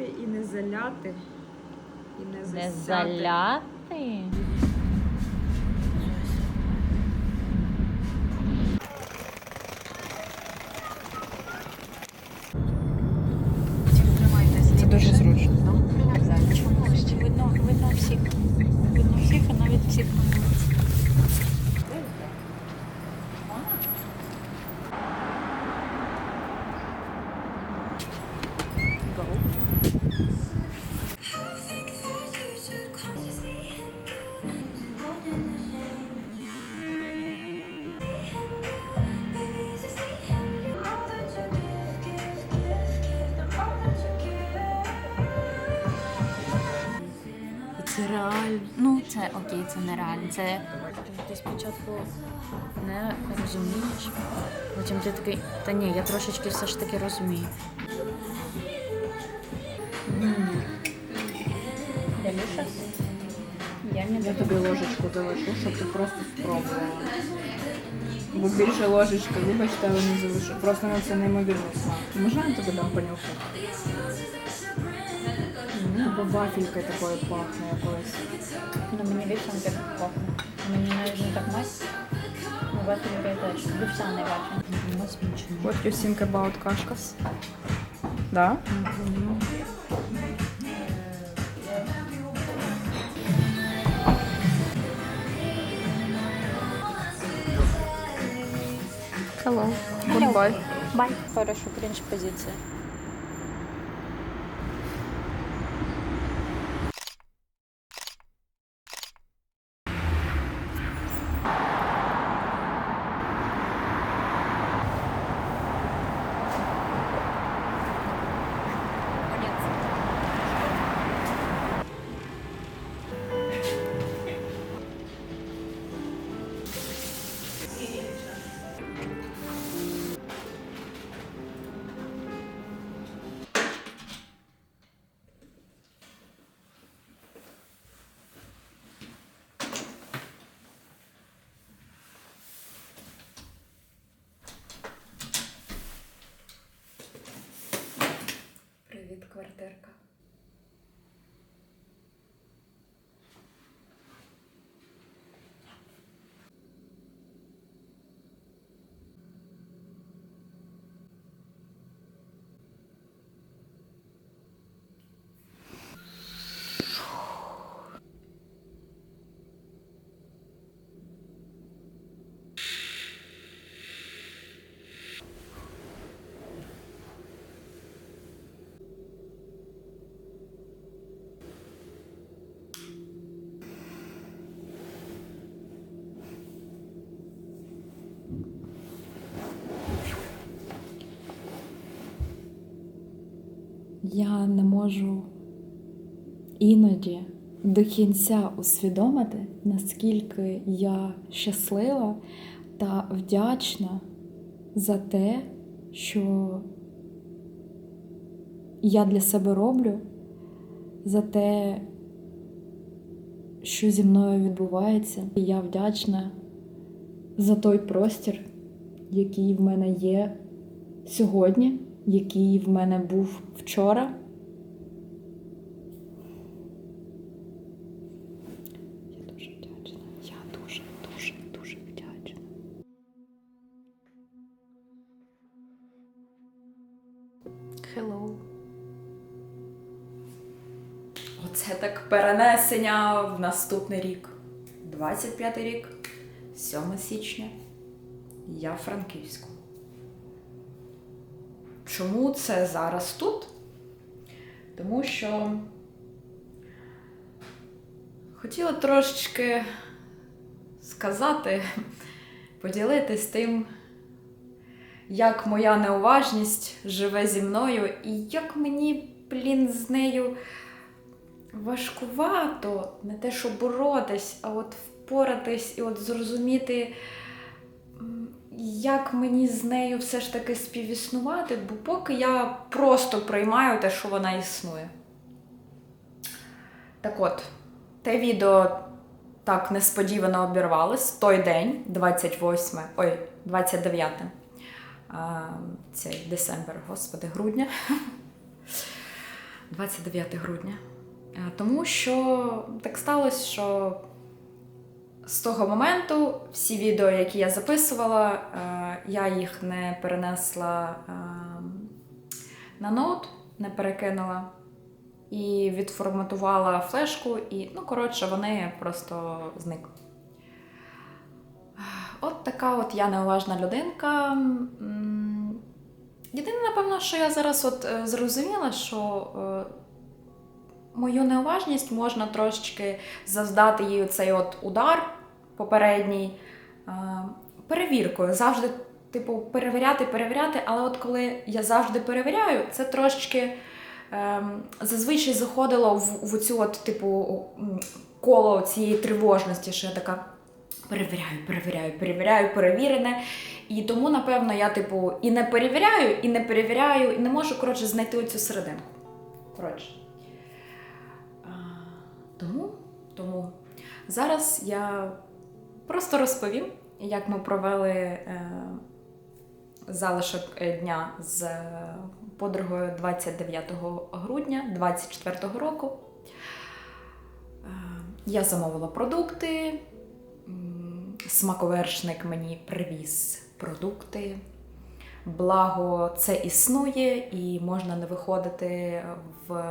залити, і не заляти, і не Не засяти. заляти. Окей, це нереально. Це ти спочатку не розумієш, потім ти такий, та ні, я трошечки все ж таки розумію. Я не Я тобі ложечку залишу, щоб ти просто спробувала. Бо більше ложечки, вибачте, але не залишу. Просто на це неймовірний смак. Можна я тобі дам понюхати? Або вафелькою такою пахне якоюсь. Ну, мені вівсянка так пахне. Мені навіть не так мать. Ну, вафелька теж. Вівсяний вафель. Воно смачно. What you think about кашкас? Да? Hello. Goodbye. Бай. Хорошо, крінж позиція. Привіт, Квартирка. Я не можу іноді до кінця усвідомити, наскільки я щаслива та вдячна за те, що я для себе роблю, за те, що зі мною відбувається. І я вдячна за той простір, який в мене є сьогодні, який в мене був вчора. Я дуже вдячна. Я дуже, дуже, дуже вдячна. Hello. Оце так перенесення в наступний рік. 25 рік, 7 січня. Я в Франківську. Чому це зараз тут? Тому що хотіла трошечки сказати, поділитись тим, як моя неуважність живе зі мною, і як мені, блін, з нею важкувато не те, що боротись, а от впоратись і от зрозуміти, як мені з нею все ж таки співіснувати, бо поки я просто приймаю те, що вона існує. Так от, те відео так несподівано обірвалось той день, 28, ой, 29 а, цей десембр, господи, грудня. 29 грудня. Е, Тому що так сталося, що з того моменту всі відео, які я записувала, е, я їх не перенесла е, на ноут, не перекинула і відформатувала флешку, і, ну, коротше, вони просто зникли. От така от я неуважна людинка. Єдине, напевно, що я зараз от е, зрозуміла, що мою неуважність можна трошечки завдати їй цей от удар попередній е, перевіркою. Завжди, типу, перевіряти, перевіряти, але от коли я завжди перевіряю, це трошечки ем, зазвичай заходило в, в цю от, типу, коло цієї тривожності, що я така перевіряю, перевіряю, перевіряю, перевірене. І тому, напевно, я, типу, і не перевіряю, і не перевіряю, і не можу, коротше, знайти оцю серединку. Коротше. Тому, тому зараз я просто розповім, як ми провели е, залишок е, дня з е, подругою 29 грудня 2024 року. Я замовила продукти. Смаковершник мені привіз продукти. Благо, це існує і можна не виходити в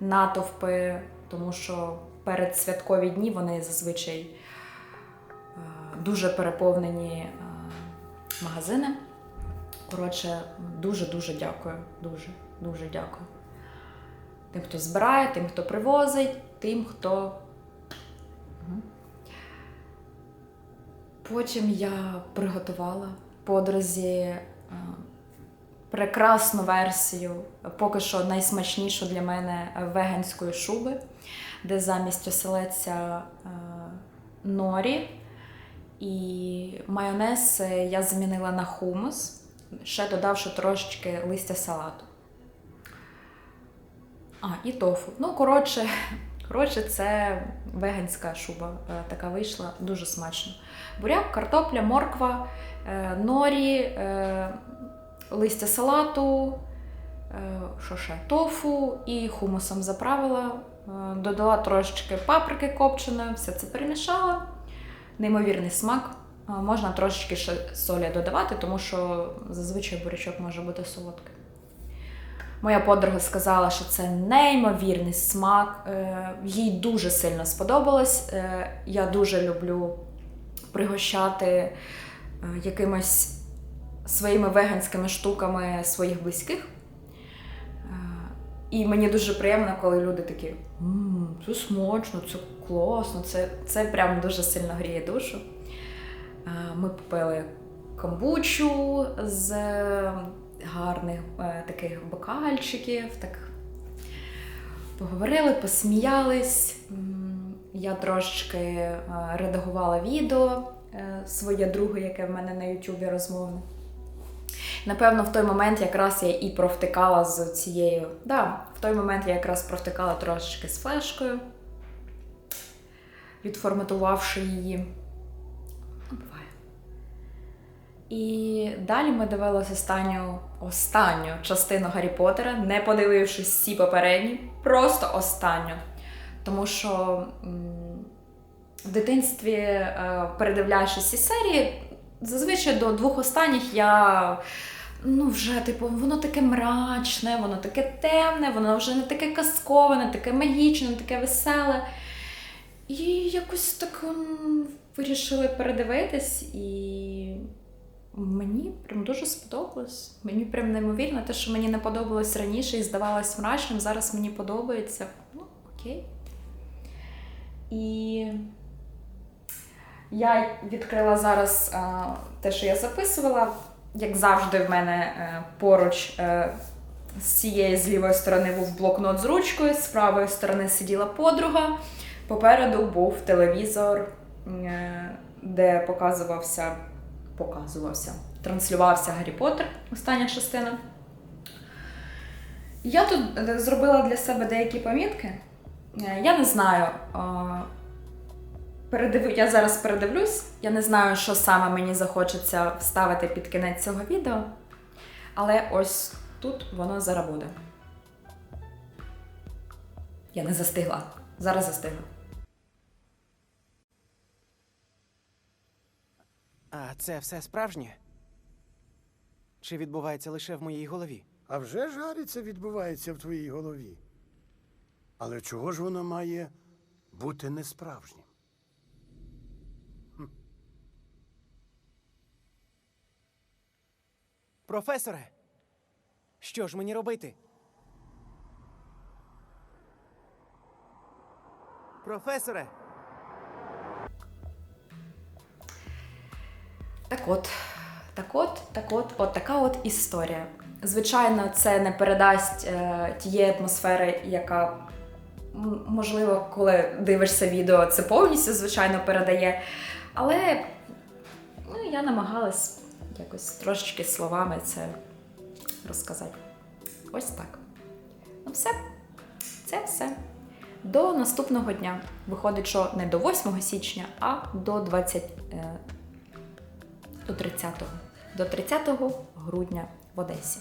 натовпи, тому що перед святкові дні вони зазвичай дуже переповнені е, магазини. Коротше, дуже-дуже дякую. Дуже, дуже дякую. Тим, хто збирає, тим, хто привозить, тим, хто. Потім я приготувала подрузі е, прекрасну версію, поки що найсмачнішу для мене веганської шуби, де замість оселедця е, норі і майонез я замінила на хумус, ще додавши трошечки листя салату. А, і тофу. Ну, коротше, коротше, це веганська шуба е, така вийшла, дуже смачно. Буряк, картопля, морква, е, норі, е, листя салату, що ще, тофу і хумусом заправила. Додала трошечки паприки копченої, все це перемішала. Неймовірний смак. Можна трошечки ще солі додавати, тому що зазвичай бурячок може бути солодкий. Моя подруга сказала, що це неймовірний смак. Е, Їй дуже сильно сподобалось. Е, Я дуже люблю пригощати е, якимось своїми веганськими штуками своїх близьких. І мені дуже приємно, коли люди такі: «Мм, це смачно, це класно, це, це прям дуже сильно гріє душу. Ми попили камбучу з е, гарних е, таких бокальчиків, так поговорили, посміялись. Я трошечки е, редагувала відео своє друге, яке в мене на Ютубі розмовне. Напевно, в той момент якраз я і провтикала з цією. Да, в той момент я якраз провтикала трошечки з флешкою, відформатувавши її. Ну. І далі ми дивилися останню, останню частину Гаррі Поттера, не подивившись всі попередні, просто останню. Тому що в дитинстві, е, передивляючись ці серії, зазвичай до двох останніх я. Ну, вже, типу, воно таке мрачне, воно таке темне, воно вже не таке казкове, не таке магічне, не таке веселе. І якось так вирішили передивитись, і мені прям дуже сподобалось. Мені прям неймовірно, те, що мені не подобалось раніше і здавалось мрачним, зараз мені подобається. Ну, окей. І я відкрила зараз те, що я записувала. Як завжди, в мене е, поруч е, з цієї з лівої сторони був блокнот з ручкою, з правої сторони сиділа подруга. Попереду був телевізор, е, де показувався, показувався, транслювався Гаррі Поттер, остання частина. Я тут е, зробила для себе деякі помітки. Е, Я не знаю. Е, Передив... Я зараз передивлюсь. Я не знаю, що саме мені захочеться вставити під кінець цього відео. Але ось тут воно зараз буде. Я не застигла. Зараз застигла. А це все справжнє? Чи відбувається лише в моїй голові? А вже ж Гаррі, це відбувається в твоїй голові. Але чого ж воно має бути несправжнім? Професоре! Що ж мені робити? Професоре! Так от, так от, так от, от така от історія. Звичайно, це не передасть е, тієї атмосфери, яка, можливо, коли дивишся відео, це повністю, звичайно, передає. Але ну, я намагалась якось трошечки словами це розказати. Ось так. Ну, все. Це все. До наступного дня. Виходить, що не до 8 січня, а до 20. е, до 30-го. До 30 грудня в Одесі.